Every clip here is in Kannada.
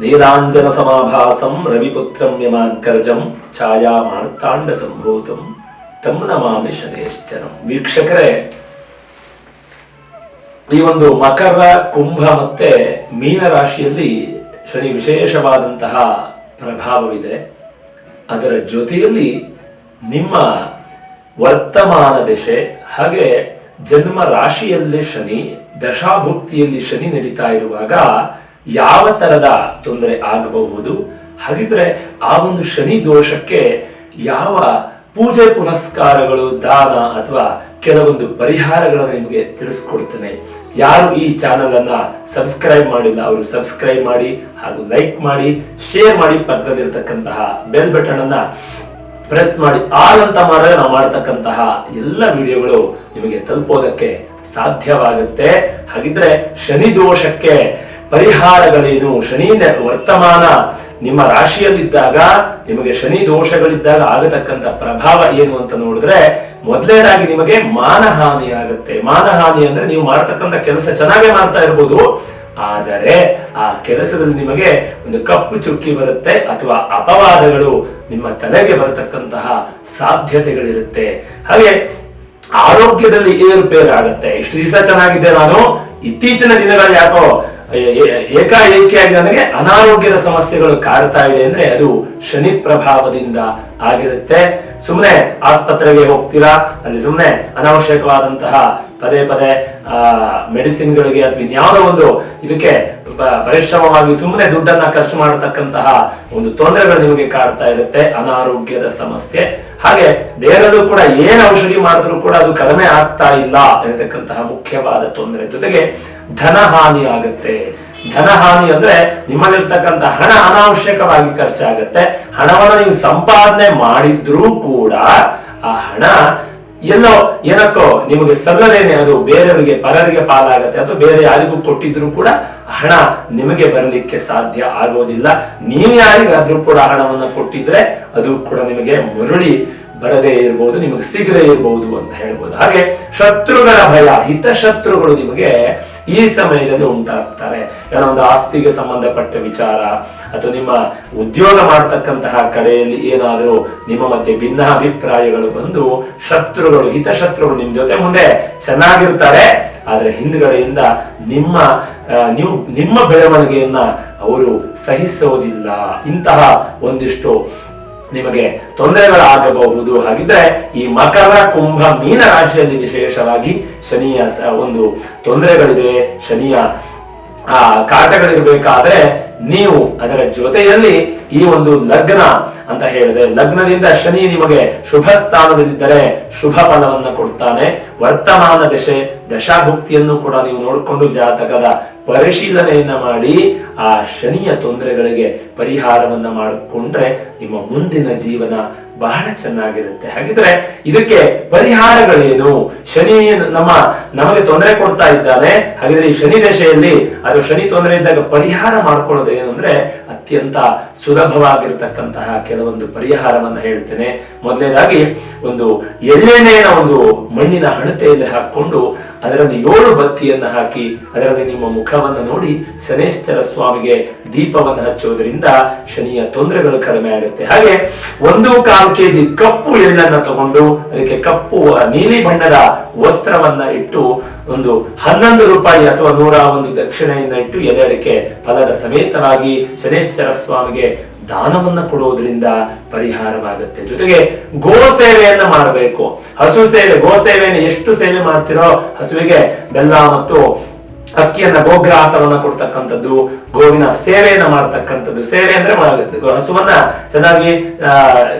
ನೀಲಾಂಜನ ಸಮಾಭಾಸಂ ರವಿಪುತ್ರಂ ಯಮಾಗ್ರಜಂ ಛಾಯಾ ಮಾರ್ತಾಂಡ ಸಂಭೂತಂ ತಂ ನಮಾಮಿ ಶನೇಶ್ಚರಂ ವೀಕ್ಷಕರೇ, ಈ ಒಂದು ಮಕರ ಕುಂಭ ಮತ್ತೆ ಮೀನ ರಾಶಿಯಲ್ಲಿ ಶನಿ ವಿಶೇಷವಾದಂತಹ ಪ್ರಭಾವವಿದೆ. ಅದರ ಜೊತೆಯಲ್ಲಿ ನಿಮ್ಮ ವರ್ತಮಾನ ದಿಶೆ ಹಾಗೆ ಜನ್ಮ ರಾಶಿಯಲ್ಲಿ ಶನಿ, ದಶಾಭುಕ್ತಿಯಲ್ಲಿ ಶನಿ ನಡೀತಾ ಇರುವಾಗ ಯಾವ ತರದ ತೊಂದರೆ ಆಗಬಹುದು? ಹಾಗಿದ್ರೆ ಆ ಒಂದು ಶನಿ ದೋಷಕ್ಕೆ ಯಾವ ಪೂಜೆ ಪುನಸ್ಕಾರಗಳು, ದಾನ ಅಥವಾ ಕೆಲವೊಂದು ಪರಿಹಾರಗಳನ್ನು ನಿಮಗೆ ತಿಳಿಸ್ಕೊಡ್ತೇನೆ. ಯಾರು ಈ ಚಾನೆಲ್ ಅನ್ನ ಸಬ್ಸ್ಕ್ರೈಬ್ ಮಾಡಿಲ್ಲ, ಅವರು ಸಬ್ಸ್ಕ್ರೈಬ್ ಮಾಡಿ ಹಾಗೂ ಲೈಕ್ ಮಾಡಿ, ಶೇರ್ ಮಾಡಿ ಪಕ್ಕದಲ್ಲಿರ್ತಕ್ಕಂತಹ ಬೆಲ್ ಬಟನ್ ಅನ್ನ ಪ್ರೆಸ್ ಮಾಡಿ. ಆಲ್ ಅಂತ ಮಾಡಿದ್ರೆ ನಾವು ಮಾಡತಕ್ಕಂತಹ ಎಲ್ಲ ವಿಡಿಯೋಗಳು ನಿಮಗೆ ತಲುಪೋದಕ್ಕೆ ಸಾಧ್ಯವಾಗುತ್ತೆ. ಹಾಗಿದ್ರೆ ಶನಿ ದೋಷಕ್ಕೆ ಪರಿಹಾರಗಳೇನು? ಶನಿ ನ- ವರ್ತಮಾನ ನಿಮ್ಮ ರಾಶಿಯಲ್ಲಿದ್ದಾಗ, ನಿಮಗೆ ಶನಿ ದೋಷಗಳಿದ್ದಾಗ ಆಗತಕ್ಕಂತ ಪ್ರಭಾವ ಏನು ಅಂತ ನೋಡಿದ್ರೆ, ಮೊದಲನೇದಾಗಿ ನಿಮಗೆ ಮಾನಹಾನಿ ಆಗುತ್ತೆ. ಮಾನಹಾನಿ ಅಂದ್ರೆ ನೀವು ಮಾಡ್ತಕ್ಕಂಥ ಕೆಲಸ ಚೆನ್ನಾಗೇ ಮಾಡ್ತಾ ಇರ್ಬೋದು. ಆದರೆ ಆ ಕೆಲಸದಲ್ಲಿ ನಿಮಗೆ ಒಂದು ಕಪ್ಪು ಚುಕ್ಕಿ ಬರುತ್ತೆ ಅಥವಾ ಅಪವಾದಗಳು ನಿಮ್ಮ ತಲೆಗೆ ಬರತಕ್ಕಂತಹ ಸಾಧ್ಯತೆಗಳಿರುತ್ತೆ. ಹಾಗೆ ಆರೋಗ್ಯದಲ್ಲಿ ಏರುಪೇರಾಗುತ್ತೆ. ಇಷ್ಟು ದಿವಸ ಚೆನ್ನಾಗಿದ್ದೆ ನಾನು. ಇತ್ತೀಚಿನ ದಿನಗಳಲ್ಲಿ ಯಾಕೋ ಏಕಾಏಕಿಯಾಗಿ ನನಗೆ ಅನಾರೋಗ್ಯದ ಸಮಸ್ಯೆಗಳು ಕಾಡ್ತಾ ಇದೆ ಅಂದ್ರೆ ಅದು ಶನಿ ಪ್ರಭಾವದಿಂದ ಆಗಿರುತ್ತೆ. ಸುಮ್ಮನೆ ಆಸ್ಪತ್ರೆಗೆ ಹೋಗ್ತೀರಾ? ಅಲ್ಲಿ ಸುಮ್ಮನೆ ಅನಾವಶ್ಯಕವಾದಂತಹ ಪದೇ ಪದೇ, ಆ ಮೆಡಿಸಿನ್ಗಳಿಗೆ ಅಥವಾ ಇನ್ಯಾವುದೋ ಒಂದು ಇದಕ್ಕೆ ಪರಿಶ್ರಮವಾಗಿ ಸುಮ್ಮನೆ ದುಡ್ಡನ್ನ ಖರ್ಚು ಮಾಡತಕ್ಕಂತಹ ಒಂದು ತೊಂದರೆಗಳು ನಿಮಗೆ ಕಾಡ್ತಾ ಇರುತ್ತೆ. ಅನಾರೋಗ್ಯದ ಸಮಸ್ಯೆ. ಹಾಗೆ ದೇಹದಲ್ಲೂ ಕೂಡ ಏನ್ ಔಷಧಿ ಮಾಡಿದ್ರು ಕೂಡ ಅದು ಕಡಿಮೆ ಆಗ್ತಾ ಇಲ್ಲ ಎನ್ನತಕ್ಕಂತಹ ಮುಖ್ಯವಾದ ತೊಂದರೆ. ಜೊತೆಗೆ ಧನ ಹಾನಿ ಆಗುತ್ತೆ. ಧನ ಹಾನಿ ಅಂದ್ರೆ ನಿಮ್ಮಲ್ಲಿರ್ತಕ್ಕಂಥ ಹಣ ಅನಾವಶ್ಯಕವಾಗಿ ಖರ್ಚಾಗುತ್ತೆ. ಹಣವನ್ನು ನೀವು ಸಂಪಾದನೆ ಮಾಡಿದ್ರೂ ಕೂಡ ಆ ಹಣ ಎಲ್ಲೋ ಏನಕ್ಕೋ ನಿಮಗೆ ಸಲ್ಲದೇನೆ ಅದು ಬೇರೆಯವರಿಗೆ, ಪರರಿಗೆ ಪಾಲಾಗತ್ತೆ ಅಥವಾ ಬೇರೆ ಯಾರಿಗೂ ಕೊಟ್ಟಿದ್ರು ಕೂಡ ಹಣ ನಿಮಗೆ ಬರಲಿಕ್ಕೆ ಸಾಧ್ಯ ಆಗೋದಿಲ್ಲ. ನೀವು ಯಾರಿಗಾದ್ರೂ ಕೂಡ ಹಣವನ್ನು ಕೊಟ್ಟಿದ್ರೆ ಅದು ಕೂಡ ನಿಮಗೆ ಮರುಳಿ ಬರದೇ ಇರಬಹುದು ನಿಮಗೆ ಸಿಗದೇ ಇರಬಹುದು ಅಂತ ಹೇಳ್ಬೋದು. ಹಾಗೆ ಶತ್ರುಗಳ ಭಯ, ಹಿತಶತ್ರುಗಳು ನಿಮಗೆ ಈ ಸಮಯದಲ್ಲಿ ಉಂಟಾಗ್ತಾರೆ. ಏನೋ ಒಂದು ಆಸ್ತಿಗೆ ಸಂಬಂಧಪಟ್ಟ ವಿಚಾರ, ಅಥವಾ ನಿಮ್ಮ ಉದ್ಯೋಗ ಮಾಡತಕ್ಕಂತಹ ಕಡೆಯಲ್ಲಿ ಏನಾದರೂ ನಿಮ್ಮ ಮಧ್ಯೆ ಭಿನ್ನಾಭಿಪ್ರಾಯಗಳು ಬಂದು ಶತ್ರುಗಳು, ಹಿತಶತ್ರುಗಳು ನಿಮ್ ಜೊತೆ ಮುಂದೆ ಚೆನ್ನಾಗಿರ್ತಾರೆ. ಆದ್ರೆ ಹಿಂದ್ಗಡೆಯಿಂದ ನಿಮ್ಮ ನೀವು, ನಿಮ್ಮ ಬೆಳವಣಿಗೆಯನ್ನ ಅವರು ಸಹಿಸೋದಿಲ್ಲ. ಇಂತಹ ಒಂದಿಷ್ಟು ನಿಮಗೆ ತೊಂದರೆಗಳಾಗಬಹುದು. ಹಾಗಿದ್ರೆ ಈ ಮಕರ ಕುಂಭ ಮೀನ ರಾಶಿಯಲ್ಲಿ ವಿಶೇಷವಾಗಿ ಶನಿಯ ಒಂದು ತೊಂದರೆಗಳಿದೆ. ಶನಿಯ, ಆ, ಕಾಟಗಳಿರ್ಬೇಕಾದ್ರೆ ನೀವು ಅದರ ಜೊತೆಯಲ್ಲಿ ಈ ಒಂದು ಲಗ್ನ ಅಂತ ಹೇಳಿದೆ. ಲಗ್ನದಿಂದ ಶನಿ ನಿಮಗೆ ಶುಭ ಸ್ಥಾನದಲ್ಲಿದ್ದರೆ ಶುಭ ಫಲವನ್ನು ಕೊಡ್ತಾನೆ. ವರ್ತಮಾನ ದಶೆ, ದಶಾಭುಕ್ತಿಯನ್ನು ಕೂಡ ನೀವು ನೋಡಿಕೊಂಡು ಜಾತಕದ ಪರಿಶೀಲನೆಯನ್ನ ಮಾಡಿ ಆ ಶನಿಯ ತೊಂದರೆಗಳಿಗೆ ಪರಿಹಾರವನ್ನ ಮಾಡಿಕೊಂಡ್ರೆ ನಿಮ್ಮ ಮುಂದಿನ ಜೀವನ ಬಹಳ ಚೆನ್ನಾಗಿರುತ್ತೆ. ಹಾಗಿದ್ರೆ ಇದಕ್ಕೆ ಪರಿಹಾರಗಳೇನು? ಶನಿ ನಮ್ಮ, ನಮಗೆ ತೊಂದರೆ ಕೊಡ್ತಾ ಇದ್ದಾನೆ. ಹಾಗಿದ್ರೆ ಈ ಶನಿ ದಶೆಯಲ್ಲಿ, ಅದು ಶನಿ ತೊಂದರೆ ಇದ್ದಾಗ ಪರಿಹಾರ ಮಾಡ್ಕೊಳ್ಳೋದು ಏನು ಅಂದ್ರೆ ಅತ್ಯಂತ ಸುಲಭವಾಗಿರ್ತಕ್ಕಂತಹ ಕೆಲವೊಂದು ಪರಿಹಾರವನ್ನ ಹೇಳ್ತೇನೆ. ಮೊದಲನೇದಾಗಿ ಒಂದು ಎಳ್ಳೆಣ್ಣೆಯ ಒಂದು ಮಣ್ಣಿನ ಹಣತೆಯಲ್ಲಿ ಹಾಕೊಂಡು ಅದರಲ್ಲಿ ಏಳು ಬತ್ತಿಯನ್ನು ಹಾಕಿ ಅದರಲ್ಲಿ ನಿಮ್ಮ ಮುಖವನ್ನು ನೋಡಿ ಶನೇಶ್ವರ ಸ್ವಾಮಿಗೆ ದೀಪವನ್ನು ಹಚ್ಚುವುದರಿಂದ ಶನಿಯ ತೊಂದರೆಗಳು ಕಡಿಮೆ ಆಗುತ್ತೆ. ಹಾಗೆ ಒಂದು ಕಾಲು ಕೆಜಿ ಕಪ್ಪು ಎಳ್ಳನ್ನ ತಗೊಂಡು ಅದಕ್ಕೆ ಕಪ್ಪು ನೀಲಿ ಬಣ್ಣದ ವಸ್ತ್ರವನ್ನ ಇಟ್ಟು ಒಂದು ಹನ್ನೊಂದು ರೂಪಾಯಿ ಅಥವಾ ನೂರ ಒಂದು ದಕ್ಷಿಣೆಯನ್ನ ಇಟ್ಟು ಎಲೆ ಅಡಿಕೆ ಫಲದ ಸಮೇತವಾಗಿ ಶನೇಶ್ವರ ಸ್ವಾಮಿಗೆ ದಾನವನ್ನ ಕೊಡುವುದರಿಂದ ಪರಿಹಾರವಾಗುತ್ತೆ. ಜೊತೆಗೆ ಗೋ ಸೇವೆಯನ್ನ ಮಾಡಬೇಕು. ಹಸು ಸೇವೆ, ಗೋ ಸೇವೆಯನ್ನು ಎಷ್ಟು ಸೇವೆ ಮಾಡ್ತಿರೋ ಹಸುವಿಗೆ ಬೆಲ್ಲ ಮತ್ತು ಅಕ್ಕಿಯನ್ನ ಗೋಗ್ರಾಸವನ್ನ ಕೊಡ್ತಕ್ಕಂಥದ್ದು ಗೋವಿನ ಸೇವೆಯನ್ನ ಮಾಡ್ತಕ್ಕಂಥದ್ದು. ಸೇವೆ ಅಂದ್ರೆ ಹಸುವನ್ನ ಚೆನ್ನಾಗಿ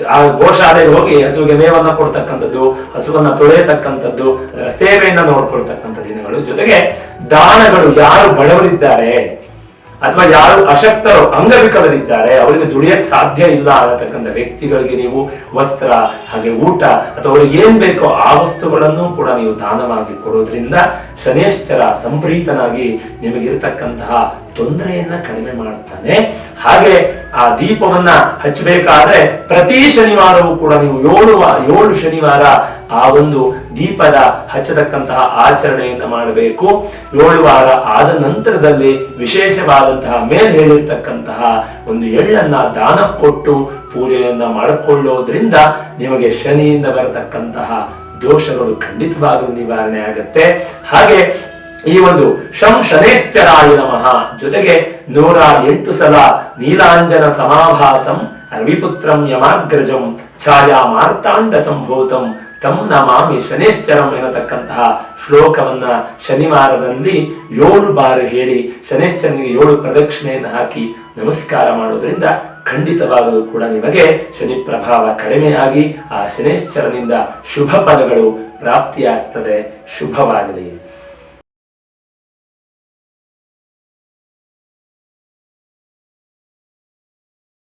ಆ, ಗೋಶಾಲೆಗೆ ಹೋಗಿ ಹಸುವಿಗೆ ಮೇವನ್ನ ಕೊಡ್ತಕ್ಕಂಥದ್ದು ಹಸುವನ್ನ ತೊಳೆಯತಕ್ಕಂಥದ್ದು ಸೇವೆಯನ್ನ ನೋಡ್ಕೊಳ್ತಕ್ಕಂಥ ದಿನಗಳು. ಜೊತೆಗೆ ದಾನಗಳು ಯಾರು ಬಡವರಿದ್ದಾರೆ? ಅಥವಾ ಯಾರು ಅಶಕ್ತರು ಅಂಗವಿಕಲರಿದ್ದಾರೆ, ಅವರಿಗೆ ದುಡಿಯಕ್ಕೆ ಸಾಧ್ಯ ಇಲ್ಲ ಅನ್ನತಕ್ಕಂಥ ವ್ಯಕ್ತಿಗಳಿಗೆ ನೀವು ವಸ್ತ್ರ, ಹಾಗೆ ಊಟ, ಅಥವಾ ಅವ್ರಿಗೆ ಏನ್ ಬೇಕೋ ಆ ವಸ್ತುಗಳನ್ನು ಕೂಡ ನೀವು ದಾನವಾಗಿ ಕೊಡೋದ್ರಿಂದ ಶನೇಶ್ವರ ಸಂಪ್ರೀತನಾಗಿ ನಿಮಗಿರ್ತಕ್ಕಂತಹ ತೊಂದರೆಯನ್ನ ಕಡಿಮೆ ಮಾಡ್ತಾನೆ. ಹಾಗೆ ಆ ದೀಪವನ್ನ ಹಚ್ಚಬೇಕಾದ್ರೆ ಪ್ರತಿ ಶನಿವಾರವೂ ಕೂಡ ನೀವು ಏಳು ಏಳು ಶನಿವಾರ ಆ ಒಂದು ದೀಪದ ಹಚ್ಚತಕ್ಕಂತಹ ಆಚರಣೆಯನ್ನ ಮಾಡಬೇಕು. ಏಳು ವಾರ ಆದ ನಂತರದಲ್ಲಿ ವಿಶೇಷವಾದಂತಹ ಮೇಲೆ ಹೇಳಿರ್ತಕ್ಕಂತಹ ಒಂದು ಎಳ್ಳನ್ನ ದಾನ ಕೊಟ್ಟು ಪೂಜೆಯನ್ನ ಮಾಡಿಕೊಳ್ಳೋದ್ರಿಂದ ನಿಮಗೆ ಶನಿಯಿಂದ ಬರತಕ್ಕಂತಹ ದೋಷಗಳು ಖಂಡಿತವಾಗಲೂ ನಿವಾರಣೆ ಆಗುತ್ತೆ. ಹಾಗೆ ಈ ಒಂದು ಶಂ ಶನೇಶ್ಚರಾಯ ನಮಃ ಜೊತೆಗೆ ನೂರ ಎಂಟು ಸಲ ನೀಲಾಂಜನ ಸಮಾಭಾಸಂ ರವಿಪುತ್ರಂ ಯಮಾಗ್ರಜಂ ಛಾಯಾ ಮಾರ್ತಾಂಡ ಸಂಭೂತಂ ತಂ ನಮಾಮಿ ಶನೇಶ್ಚರಂ ಎನ್ನತಕ್ಕಂತಹ ಶ್ಲೋಕವನ್ನ ಶನಿವಾರದಲ್ಲಿ ಏಳು ಬಾರಿ ಹೇಳಿ ಶನೇಶ್ಚರನಿಗೆ ಏಳು ಪ್ರದಕ್ಷಿಣೆಯನ್ನು ಹಾಕಿ ನಮಸ್ಕಾರ ಮಾಡೋದ್ರಿಂದ ಖಂಡಿತವಾಗಲೂ ಕೂಡ ನಿಮಗೆ ಶನಿ ಪ್ರಭಾವ ಕಡಿಮೆಯಾಗಿ ಆ ಶನೇಶ್ಚರನಿಂದ ಶುಭ ಫಲಗಳು ಪ್ರಾಪ್ತಿಯಾಗ್ತದೆ, ಶುಭವಾಗಲಿ.